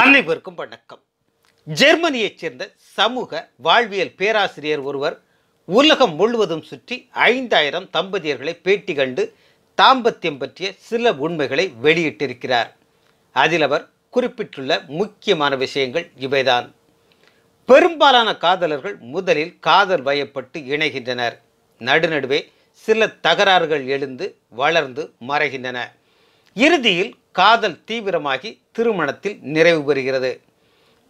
அனைவருக்கும் வணக்கம். ஜெர்மனியைச் சேர்ந்த சமூக வாழ்வியல் பேராசிரியர் ஒருவர் உலகம் முழுவதும் சுற்றி ஐந்தாயிரம் தம்பதியர்களை பேட்டி கண்டு தாம்பத்தியம் பற்றிய சில உண்மைகளை வெளியிட்டிருக்கிறார். அதில் அவர் குறிப்பிட்டுள்ள முக்கியமான விஷயங்கள் இவைதான். பெரும்பாலான காதலர்கள் முதலில் காதல் வயப்பட்டு இணைகின்றனர். நடுநடுவே சில தகராறுகள் எழுந்து வளர்ந்து மறைகின்றன. இறுதியில் காதல் தீவிரமாகி திருமணத்தில் நிறைவு பெறுகிறது.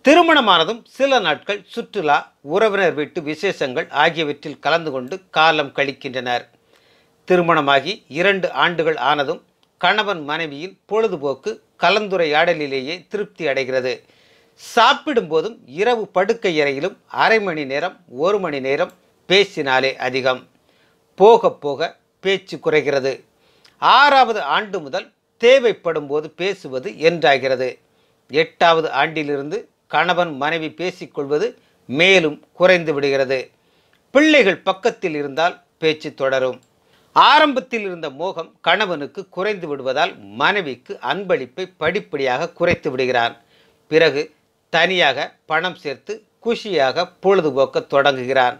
திருமணமானதும் சில நாட்கள் சுற்றுலா உறவினர் வீட்டு விசேஷங்கள் ஆகியவற்றில் கலந்து கொண்டு காலம் கழிக்கின்றனர். திருமணமாகி இரண்டு ஆண்டுகள் ஆனதும் கணவன் மனைவியின் பொழுதுபோக்கு கலந்துரையாடலிலேயே திருப்தி அடைகிறது. சாப்பிடும்போதும் இரவு படுக்கை அறையிலும் அரை மணி நேரம் ஒரு மணி நேரம் பேசினாலே அதிகம். போக போக பேச்சு குறைகிறது. ஆறாவது ஆண்டு முதல் தேவைப்படும் போது பேசுவது என்றாகிறது. எட்டாவது ஆண்டிலிருந்து கணவன் மனைவி பேசிக்கொள்வது மேலும் குறைந்து விடுகிறது. பிள்ளைகள் பக்கத்தில் இருந்தால் பேச்சு தொடரும். ஆரம்பத்தில் இருந்த மோகம் கணவனுக்கு குறைந்து விடுவதால் மனைவிக்கு அன்பளிப்பை படிப்படியாக குறைத்து விடுகிறான். பிறகு தனியாக பணம் சேர்த்து குஷியாக பொழுதுபோக்க தொடங்குகிறான்.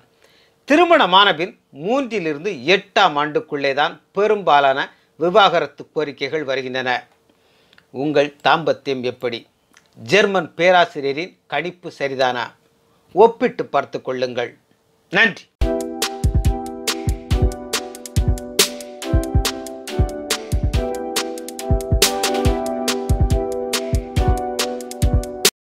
திருமணமான பின் மூன்றிலிருந்து எட்டாம் ஆண்டுக்குள்ளே தான் பெரும்பாலான விவாகரத்து கோரிக்கைகள் வருகின்றன. உங்கள் தாம்பத்தியம் எப்படி? ஜெர்மன் பேராசிரியரின் கணிப்பு சரிதானா? ஒப்பிட்டு பார்த்து கொள்ளுங்கள். நன்றி.